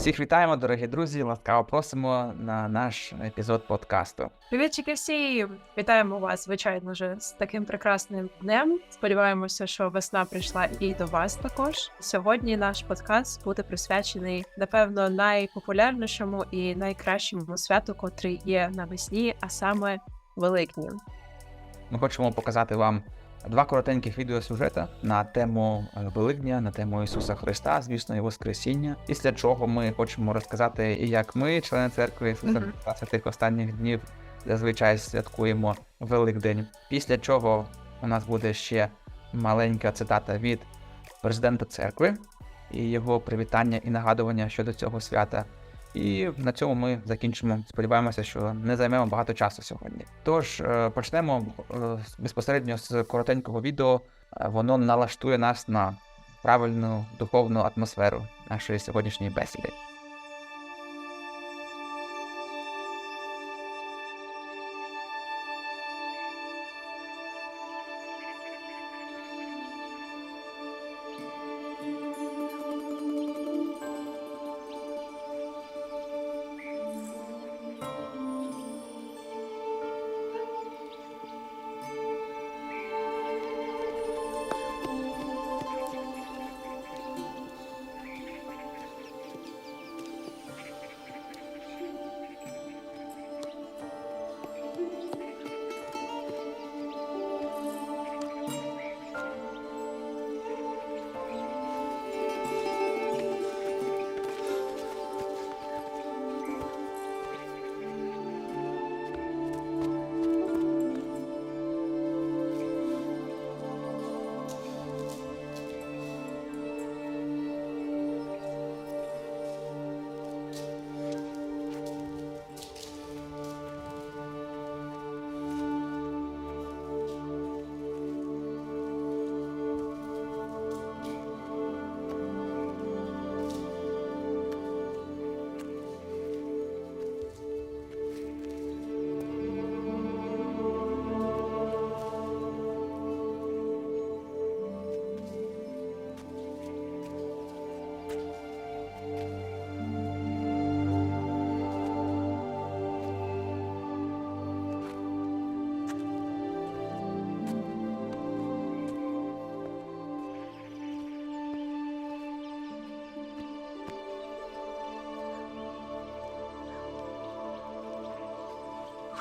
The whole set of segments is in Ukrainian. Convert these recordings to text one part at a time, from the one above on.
Всіх вітаємо, дорогі друзі. Ласкаво просимо на наш епізод подкасту. Привітчики всі! Вітаємо вас, звичайно ж, з таким прекрасним днем. Сподіваємося, що весна прийшла і до вас також. Сьогодні наш подкаст буде присвячений, напевно, найпопулярнішому і найкращому святу, котрий є на весні, а саме Великдню. Ми хочемо показати вам два коротеньких відеосюжета на тему е, Великдня, на тему Ісуса Христа, звісно, і Воскресіння. Після чого ми хочемо розказати, як ми, члени церкви Ісуса. Христа, святих останніх днів, зазвичай святкуємо Великдень. Після чого у нас буде ще маленька цитата від президента церкви і його привітання і нагадування щодо цього свята. І на цьому ми закінчимо. Сподіваємося, що не займемо багато часу сьогодні. Тож е, почнемо е, безпосередньо з коротенького відео. Е, Воно налаштує нас на правильну духовну атмосферу нашої сьогоднішньої бесіди.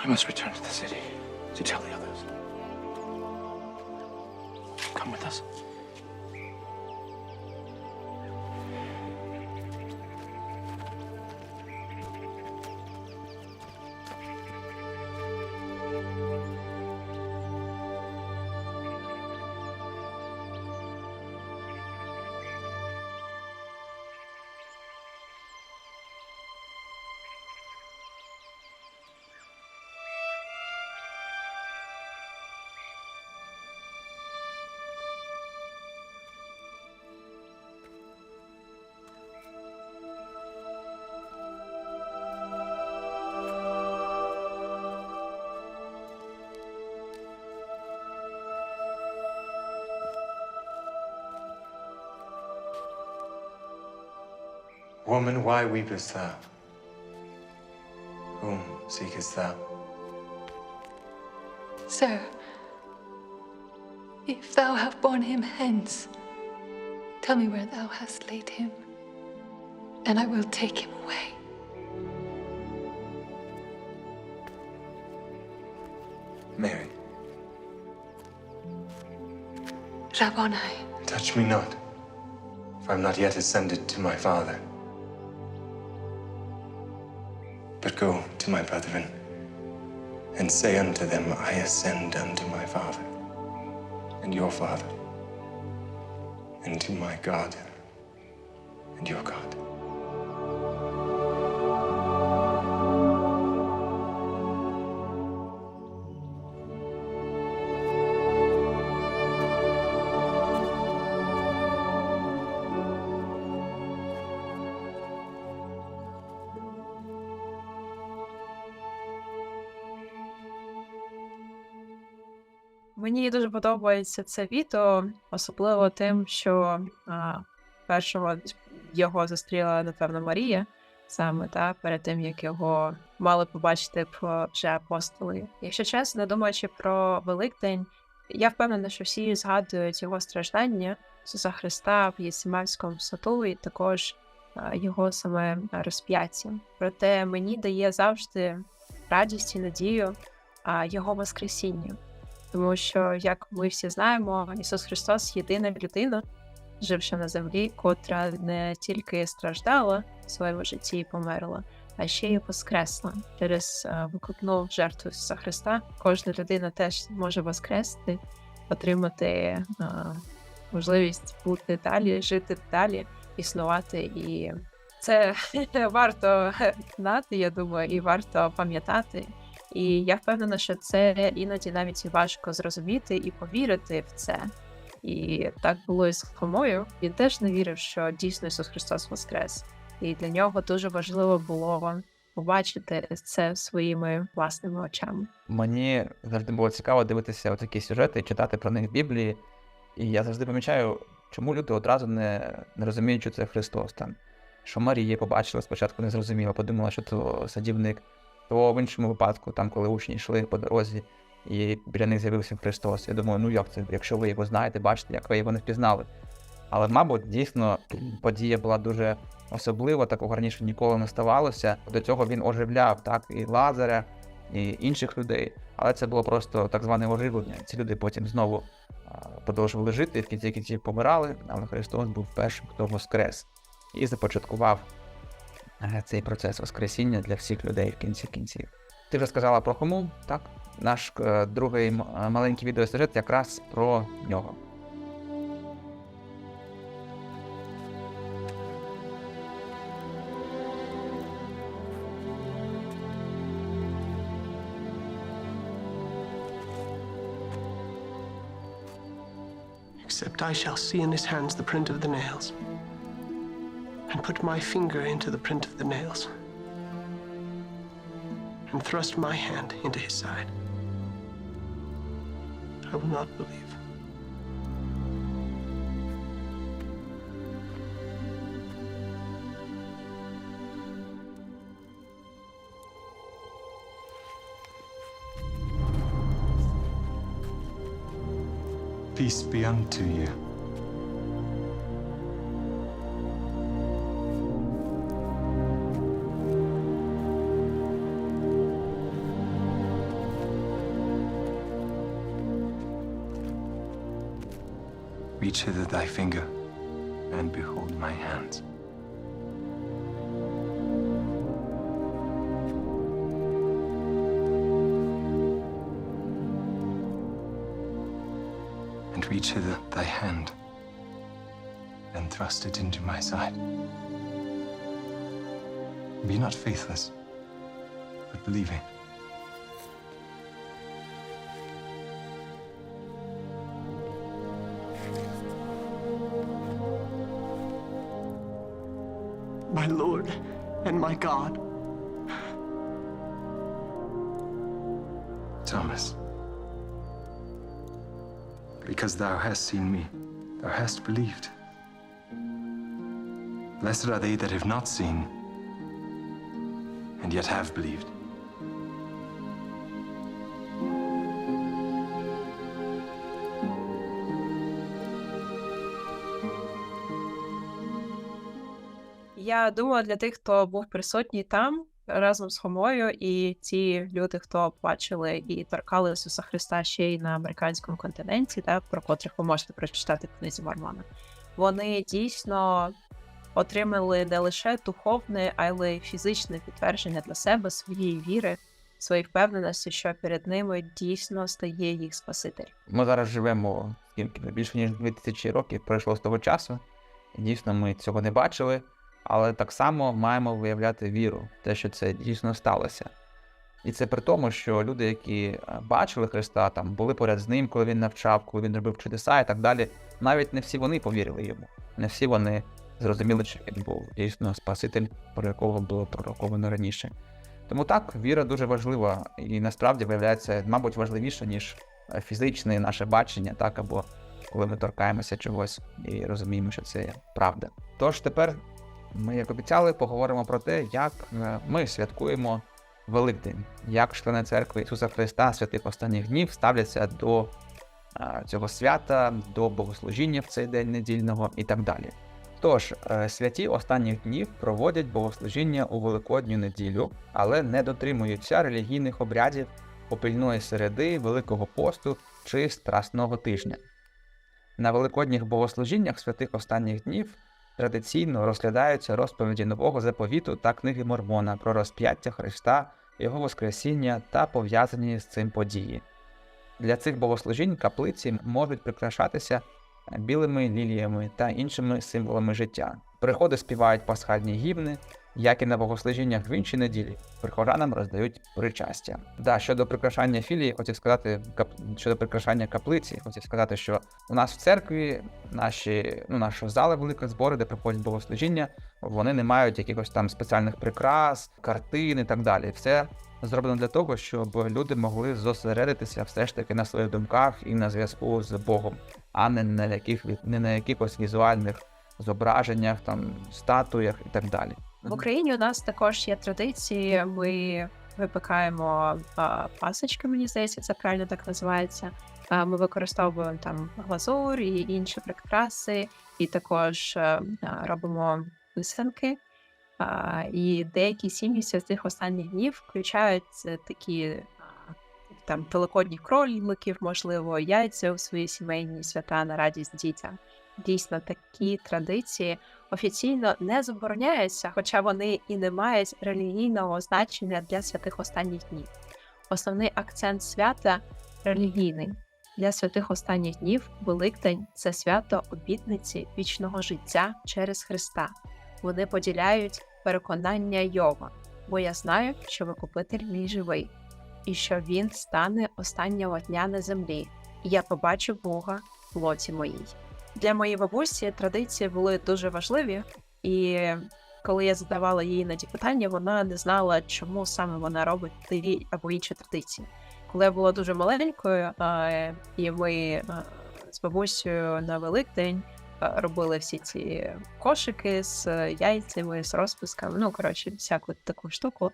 Must return to the city to tell the others. Come with us. Woman, why weepest thou? Whom seekest thou? Sir, if thou have borne him hence, tell me where thou hast laid him, and I will take him away. Mary, Rabboni, touch me not, for I'm not yet ascended to my Father. Go to my brethren, and say unto them, I ascend unto my Father, and your Father, and to my God, and your God. Мені дуже подобається це відео, особливо тим, що а, першого його зустріла, напевно, Марія саме та перед тим, як його мали побачити б вже апостоли. Якщо чесно, думаючи про Великдень, я впевнена, що всі згадують його страждання Ісуса Христа в Єсиманському саду і також а, його саме розп'яття. Проте мені дає завжди радість і надію його Воскресіння. Тому що, як ми всі знаємо, Ісус Христос єдина людина, живши на землі, котра не тільки страждала в своєму житті і померла, а ще й воскресла через е, викупну жертву Ісуса Христа. Кожна людина теж може воскрести, отримати е, можливість бути далі, жити далі, існувати. І це варто знати, я думаю, і варто пам'ятати. І я впевнена, що це іноді навіть важко зрозуміти і повірити в це. І так було і з Хомою. Він теж не вірив, що дійсно Ісус Христос воскрес. І для нього дуже важливо було побачити це своїми власними очами. Мені завжди було цікаво дивитися такі сюжети, читати про них в Біблії. І я завжди помічаю, чому люди одразу не, не розуміють, що це Христос там. Що Марія побачила спочатку не зрозуміла, подумала, що то садівник. То в іншому випадку, там, коли учні йшли по дорозі, і біля них з'явився Христос. Я думаю, ну як це, якщо ви його знаєте, бачите, як ви його не впізнали. Але, мабуть, дійсно подія була дуже особлива, такого раніше ніколи не ставалося. До цього він оживляв так і Лазаря, і інших людей. Але це було просто так зване оживлення. Ці люди потім знову продовжували жити, в кінці кінців помирали, але Христос був першим, хто воскрес і започаткував цей процес воскресіння для всіх людей в кінці кінців. Ти вже сказала про Хому, так? Наш е, другий е, маленький відеосюжет якраз про нього. Except I shall see in his hands the print of the nails, and put my finger into the print of the nails, and thrust my hand into his side. I will not believe. Peace be unto you. Reach hither thy finger, and behold my hands. and reach hither thy hand, and thrust it into my side. Be not faithless, but believing. My Lord and my God. Thomas, because thou hast seen me, thou hast believed. Blessed are they that have not seen, and yet have believed. Я думаю, для тих, хто був присутній там разом з Хомою, і ті люди, хто бачили і торкали Ісуса Христа ще й на американському континенті, та, про котрих ви можете прочитати в книзі Мормона, вони дійсно отримали не лише духовне, але й фізичне підтвердження для себе своєї віри, своєї впевненості, що перед ними дійсно стає їх Спаситель. Ми зараз живемо скільки більше ніж 2000 років пройшло з того часу. Дійсно ми цього не бачили, але так само маємо виявляти віру те, що це дійсно сталося. І це при тому, що люди, які е, бачили Христа, там були поряд з ним, коли він навчав, коли він робив чудеса і так далі. Навіть не всі вони повірили йому. Не всі вони зрозуміли, що він був дійсно Спаситель, про якого було пророковано раніше. Тому так, віра дуже важлива і насправді виявляється, мабуть, важливіше, ніж е, фізичне наше бачення, так, або коли ми торкаємося чогось і розуміємо, що це правда. Тож тепер ми, як обіцяли, поговоримо про те, як е, ми святкуємо Великдень, як члени церкви Ісуса Христа святих останніх днів ставляться до е, цього свята, до богослужіння в цей день недільного і так далі. Тож, е, святі останніх днів проводять богослужіння у Великодню неділю, але не дотримуються релігійних обрядів попільної середи, Великого посту чи Страсного тижня. На великодніх богослужіннях святих останніх днів традиційно розглядаються розповіді нового заповіту та книги Мормона про розп'яття Христа, його Воскресіння та пов'язані з цим події. Для цих богослужінь каплиці можуть прикрашатися білими ліліями та іншими символами життя. Приходи співають пасхальні гімни, як і на богослужіннях в інші неділі. Прихожанам роздають причастя. Да, щодо прикрашання філії, хотів сказати кап... щодо прикрашання каплиці, хотів сказати, що у нас в церкві наші, ну, наші зали великі збори, де проходять богослужіння, вони не мають якихось там спеціальних прикрас, картин і так далі. Все зроблено для того, щоб люди могли зосередитися все ж таки на своїх думках і на зв'язку з Богом, а не на яких не на якихось візуальних зображеннях, там статуях і так далі. В Україні у нас також є традиції. Ми випікаємо а, пасочки, мені здається, це правильно так називається. А, Ми використовуємо там глазур і інші прикраси, і також е, а, робимо писанки. А, І деякі сім'ї святих останніх днів включають е, такі там великодні кроліків, можливо, яйця у свої сімейні свята на радість дітям. Дійсно, такі традиції офіційно не забороняються, хоча вони і не мають релігійного значення для святих останніх днів. Основний акцент свята релігійний. Для святих останніх днів Великдень це свято обітниці вічного життя через Христа. Вони поділяють переконання Йова, бо я знаю, що Викупитель мій живий, і що він стане останнього дня на землі, і я побачу Бога в плоті моїй. Для моєї бабусі традиції були дуже важливі, і коли я задавала їй іноді питання, вона не знала, чому саме вона робить ті або інші традиції. Коли я була дуже маленькою, е, і ми е, з бабусею на Великдень е, робили всі ці кошики з яйцями, з розписками, ну коротше, всяку таку штуку,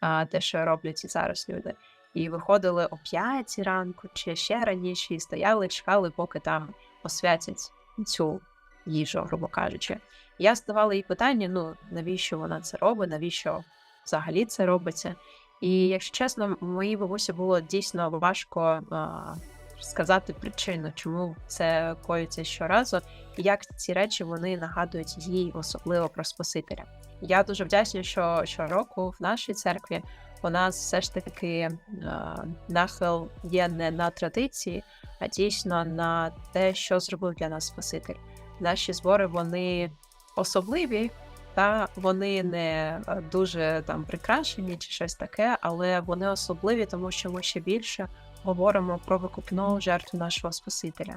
а, те, що роблять і зараз люди. І виходили о п'ятій ранку чи ще раніше, і стояли, чекали, поки там освятять цю їжу, грубо кажучи. Я задавала їй питання: ну навіщо вона це робить, навіщо взагалі це робиться? І якщо чесно, моїй бабусі було дійсно важко а, сказати причину, чому це коїться щоразу, і як ці речі вони нагадують їй особливо про Спасителя. Я дуже вдячна, що щороку в нашій церкві у нас все ж таки а, нахил є не на традиції, а дійсно на те, що зробив для нас Спаситель. Наші збори вони особливі, та вони не е, дуже там прикрашені чи щось таке, але вони особливі, тому що ми ще більше говоримо про викупну жертву нашого Спасителя.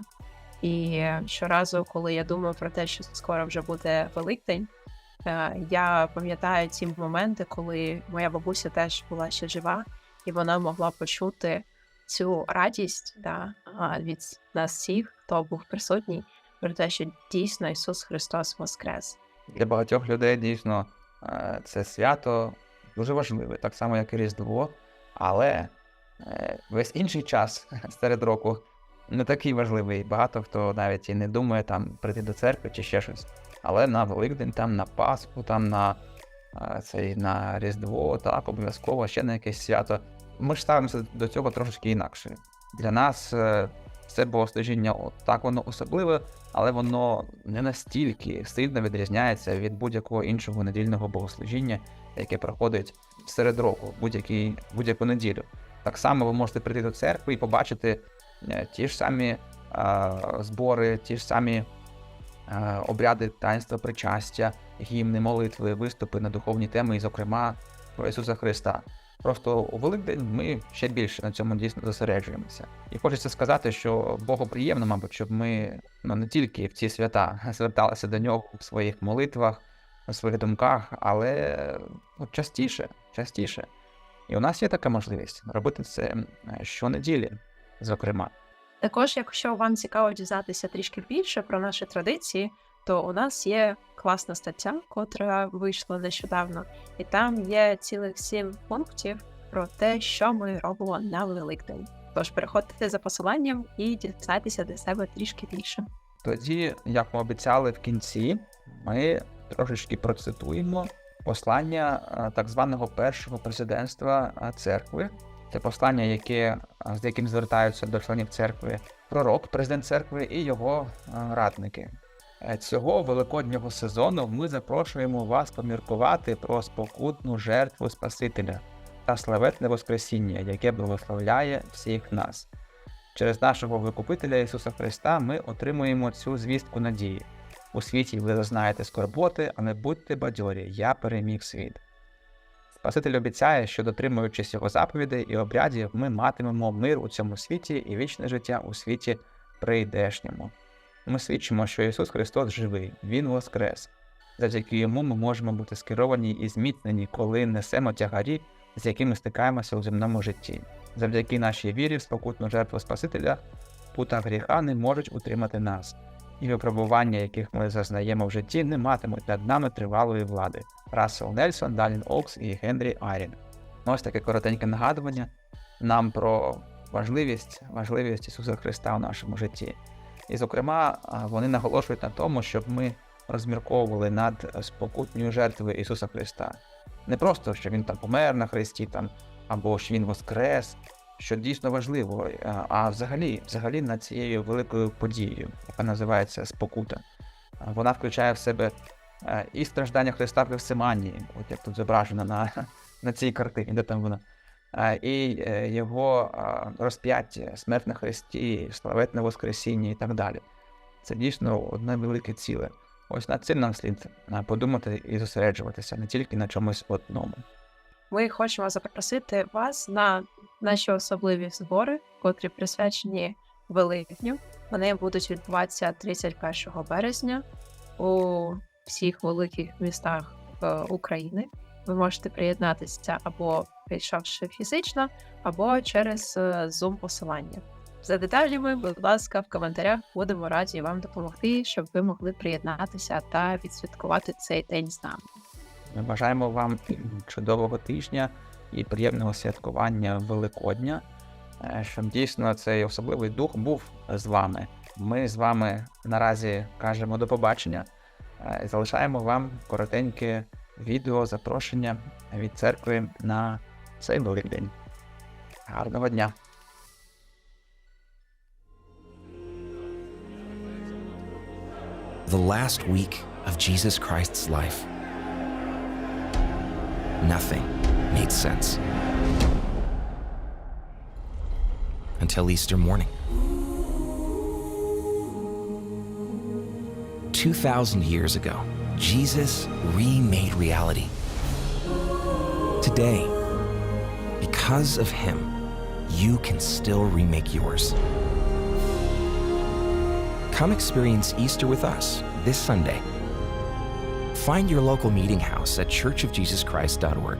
І щоразу, коли я думаю про те, що скоро вже буде Великдень, е, я пам'ятаю ті моменти, коли моя бабуся теж була ще жива, і вона могла почути цю радість да, від нас всіх, хто був присутній, про те, що дійсно Ісус Христос Воскрес. Для багатьох людей дійсно е, це свято дуже важливе, так само, як і Різдво, але е, весь інший час серед року не такий важливий. Багато хто навіть і не думає там прийти до церкви чи ще щось. Але на Великдень, там на Пасху, там на е, цей на Різдво, так, обов'язково ще на якесь свято. Ми ж ставимося до цього трошки інакше. Для нас е, це богослужіння, так воно особливе, але воно не настільки сильно відрізняється від будь-якого іншого недільного богослужіння, яке проходить серед року, будь-яку неділю. Так само ви можете прийти до церкви і побачити е, ті ж самі е, збори, ті ж самі обряди таїнства причастя, гімни, молитви, виступи на духовні теми, і, зокрема, про Ісуса Христа. Просто у Великдень ми ще більше на цьому дійсно зосереджуємося. І хочеться сказати, що Богу приємно, мабуть, щоб ми ну, не тільки в ці свята зверталися до нього в своїх молитвах, у своїх думках, але ну, частіше, частіше. І у нас є така можливість робити це е, щонеділі, зокрема. Також, якщо вам цікаво дізнатися трішки більше про наші традиції, то у нас є класна стаття, котра вийшла нещодавно, і там є цілих сім пунктів про те, що ми робимо на Великдень. Тож переходьте за посиланням і дізнайтеся для себе трішки більше. Тоді, як ми обіцяли в кінці, ми трошечки процитуємо послання е, так званого першого президентства е, церкви. Це послання, яке, е, з яким звертаються до членів церкви пророк, президент церкви і його е, радники. Е, Цього великоднього сезону ми запрошуємо вас поміркувати про спокутну жертву Спасителя та славетне Воскресіння, яке благословляє всіх нас. Через нашого Викупителя Ісуса Христа ми отримуємо цю звістку надії. У світі ви зазнаєте скорботи, а не будьте бадьорі, я переміг світ. Спаситель обіцяє, що дотримуючись його заповідей і обрядів, ми матимемо мир у цьому світі і вічне життя у світі прийдешньому. Ми свідчимо, що Ісус Христос живий, Він воскрес. Завдяки йому ми можемо бути скеровані і зміцнені, коли несемо тягарі, з якими стикаємося у земному житті. Завдяки нашій вірі в спокутну жертву Спасителя пута гріха не можуть утримати нас, і випробування, яких ми зазнаємо в житті, не матимуть над нами тривалої влади. Рассел Нельсон, Далін Окс і Генрі Айрін. Ось таке коротеньке нагадування нам про важливість, важливість Ісуса Христа в нашому житті. І, зокрема, вони наголошують на тому, щоб ми розмірковували над спокутньою жертвою Ісуса Христа. Не просто, що Він там помер на Христі, там, або що Він воскрес, що дійсно важливо, а- а взагалі, взагалі над цією великою подією, яка називається спокута. Вона включає в себе е, і страждання Христа в Гефсиманії, от як тут зображено на, на цій картині, де там воно, а, і е, його розп'яття, смерть на Христі, славетне Воскресіння і так далі. Це дійсно одне велике ціле. Ось над цим нам слід подумати і зосереджуватися не тільки на чомусь одному. Ми хочемо запросити вас на наші особливі збори, котрі присвячені Великдню. Вони будуть відбуватися 31 березня у всіх великих містах е, України. Ви можете приєднатися або прийшовши фізично, або через е, Zoom посилання. За деталями, будь ласка, в коментарях будемо раді вам допомогти, щоб ви могли приєднатися та відсвяткувати цей день з нами. Ми бажаємо вам чудового тижня і приємного святкування Великодня, е, щоб дійсно цей особливий дух був з вами. Ми з вами наразі кажемо до побачення. е, Залишаємо вам коротеньке відео запрошення від церкви на цей Великдень. Гарного дня! the last week of Jesus Christ's life. Nothing made sense. Until Easter morning. 2,000 years ago, Jesus remade reality. Today, because of him, you can still remake yours. Come experience Easter with us this Sunday. Find your local meeting house at churchofjesuschrist.org